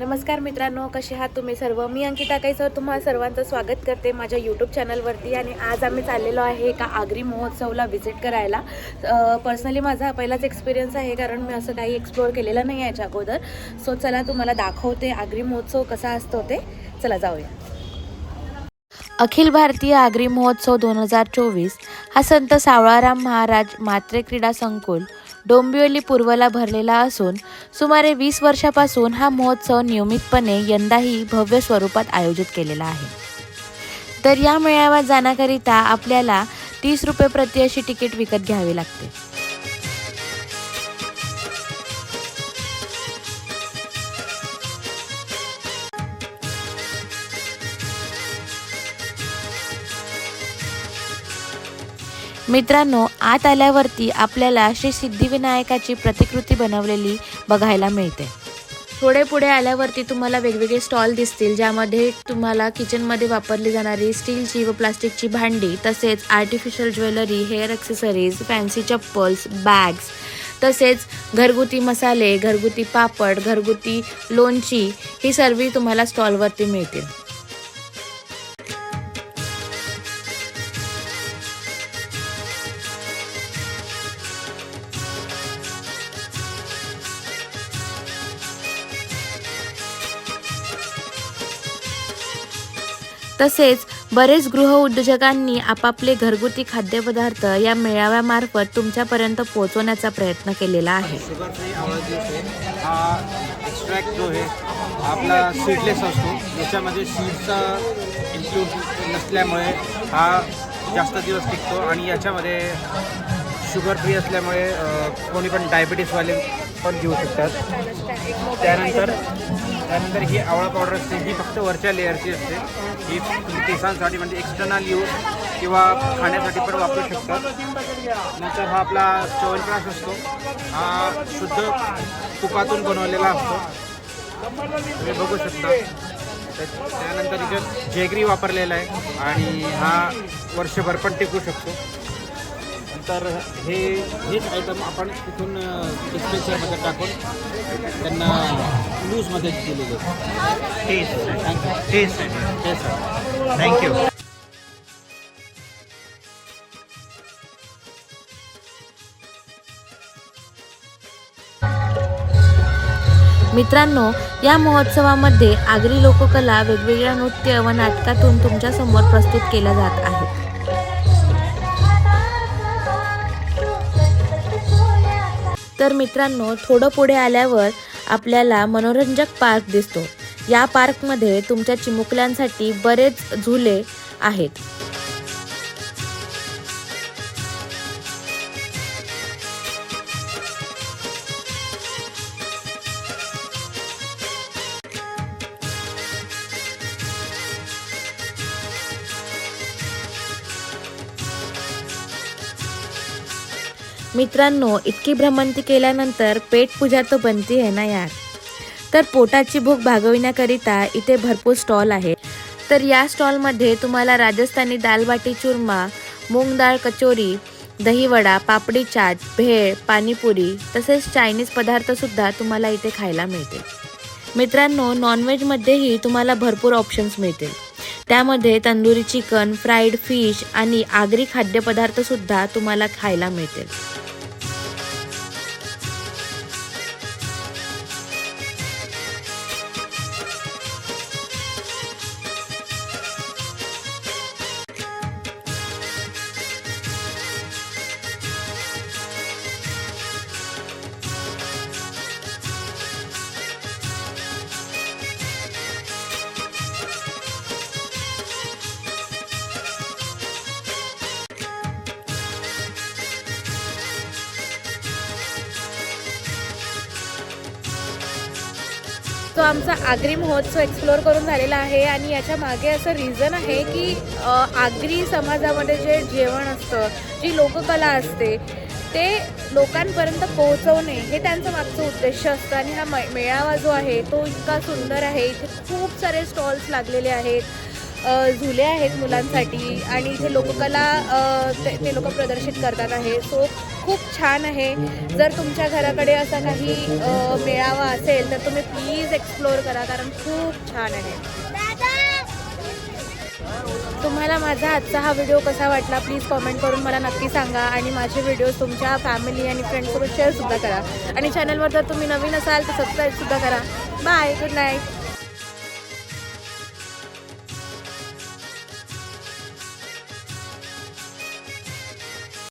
नमस्कार मित्रांनो कसे आहात तुम्ही सर्व? मी अंकिता सर तुम्हाला सर्वांचं स्वागत करते माझ्या यूट्यूब चॅनलवरती आणि आज आम्ही चाललेलो आहे एका आगरी महोत्सवला व्हिजिट करायला. पर्सनली माझा पहिलाच एक्सपिरियन्स आहे कारण मी असं काही एक्सप्लोअर केलेलं नाही याच्या अगोदर. सो चला तुम्हाला दाखवते आगरी महोत्सव कसा असतो ते. चला जाऊया. अखिल भारतीय आगरी महोत्सव दोन हजार चोवीस हा संत सावळाराम महाराज मात्रे क्रीडा संकुल डोंबिवली पूर्वला भरलेला असून सुमारे वीस वर्षापासून हा महोत्सव नियमितपणे यंदाही भव्य स्वरूपात आयोजित केलेला आहे. तर या मेळाव्यात जाण्याकरिता आपल्याला तीस रुपये प्रति अशी तिकीट विकत घ्यावी लागते. मित्रांनो आत आल्यावरती आपल्याला श्री सिद्धिविनायकाची प्रतिकृती बनवलेली बघायला मिळते. थोडे पुढे आल्यावरती तुम्हाला वेगवेगळे स्टॉल दिसतील ज्यामध्ये तुम्हाला किचनमध्ये वापरली जाणारी स्टीलची व प्लास्टिकची भांडी तसेच artificial jewellery hair accessories fancy chappals bags तसेच घरगुती मसाले घरगुती पापड घरगुती लोणची ही सर्व तुम्हाला स्टॉलवरती मिळतील. तसेच बरेच गृह उद्योजकांनी आपापले घरगुती खाद्यपदार्थ या मेळाव्यामार्फत तुमच्यापर्यंत पोहोचवण्याचा प्रयत्न केलेला आहे. शुगर फ्री एक्स्ट्रॅक्ट जो आहे आपला सीडलेस असतो. याच्यामध्ये सीडचा इन्क्लूड नसल्यामुळे हा जास्त दिवस टिकतो आणि याच्यामध्ये शुगर फ्री असल्यामुळे कोणी पण डायबिटीसवाले पण घेऊ शकतात. त्यानंतर त्यानंतर ही आवळा पावडर असते ही फक्त वरच्या लेअरची असते. ही तुम्ही केसांसाठी म्हणजे एक्सटर्नल यूज किंवा खाण्यासाठी पण वापरू शकतात नंतर हा आपला च्यवनप्राश असतो. हा शुद्ध तुपातून बनवलेला असतो. तुम्ही बघू शकता. त्यानंतर इथे जेगरी वापरलेला आहे आणि हा वर्षभर पण टिकू शकतो. नंतर हे हेच आयटम आपण तिथून डिस्पेन्सरमध्ये टाकून त्यांना लूजमध्ये दिलेले थँक्यू टेस्ट आहे हे सर थँक्यू मित्रांनो या महोत्सवामध्ये आगरी लोककला वेगवेगळ्या नृत्य व नाटकातून तुमच्यासमोर प्रस्तुत केल्या जात आहेत. तर मित्रांनो थोडं पुढे आल्यावर आपल्याला मनोरंजक पार्क दिसतो. या पार्कमध्ये तुमच्या चिमुकल्यांसाठी बरेच झुले आहेत. मित्रांनो इतकी भ्रमंती केल्यानंतर पेट पूजा तो बनती आहे ना यार? तर पोटाची भूक भागविण्याकरिता इथे भरपूर स्टॉल आहे तर या स्टॉलमध्ये तुम्हाला राजस्थानी दाल बाटी चुरमा मूग डाळ कचोरी दहीवडा पापडी चाट भेळ पाणीपुरी तसेच चायनीज पदार्थसुद्धा तुम्हाला इथे खायला मिळतील. मित्रांनो नॉनव्हेजमध्येही तुम्हाला भरपूर ऑप्शन्स मिळतील. त्यामध्ये तंदुरी चिकन फ्राईड फिश आणि आगरी खाद्यपदार्थसुद्धा तुम्हाला खायला मिळतील. तो आमचा आग्री महोत्सव एक्सप्लोअर करून झालेला आहे आणि याच्या मागे असं रिझन आहे की आग्री आगरी समाजामध्ये जे जेवण असतं जी लोककला असते ते लोकांपर्यंत पोहोचवणे हे त्यांचं मागचं उद्देश असतं. आणि हा मेळावा जो आहे तो इतका सुंदर आहे. इथे खूप सारे स्टॉल्स लागलेले आहेत. झुले आहेत मुलांसाठी आणि इथे लोककला ते ते लोक प्रदर्शित करतात आहे. सो खूप छान आहे. जर तुमच्या घराकडे असा काही मेळावा असेल तर तुम्ही प्लीज एक्सप्लोअर करा कारण खूप छान आहे. तुम्हाला माझा आजचा हा व्हिडिओ कसा वाटला प्लीज कॉमेंट करून मला नक्की सांगा. आणि माझे व्हिडिओ तुमच्या फॅमिली आणि फ्रेंड्ससोबत शेअरसुद्धा करा. आणि चॅनलवर जर तुम्ही नवीन असाल तर सबस्क्राईबसुद्धा करा. Bye good night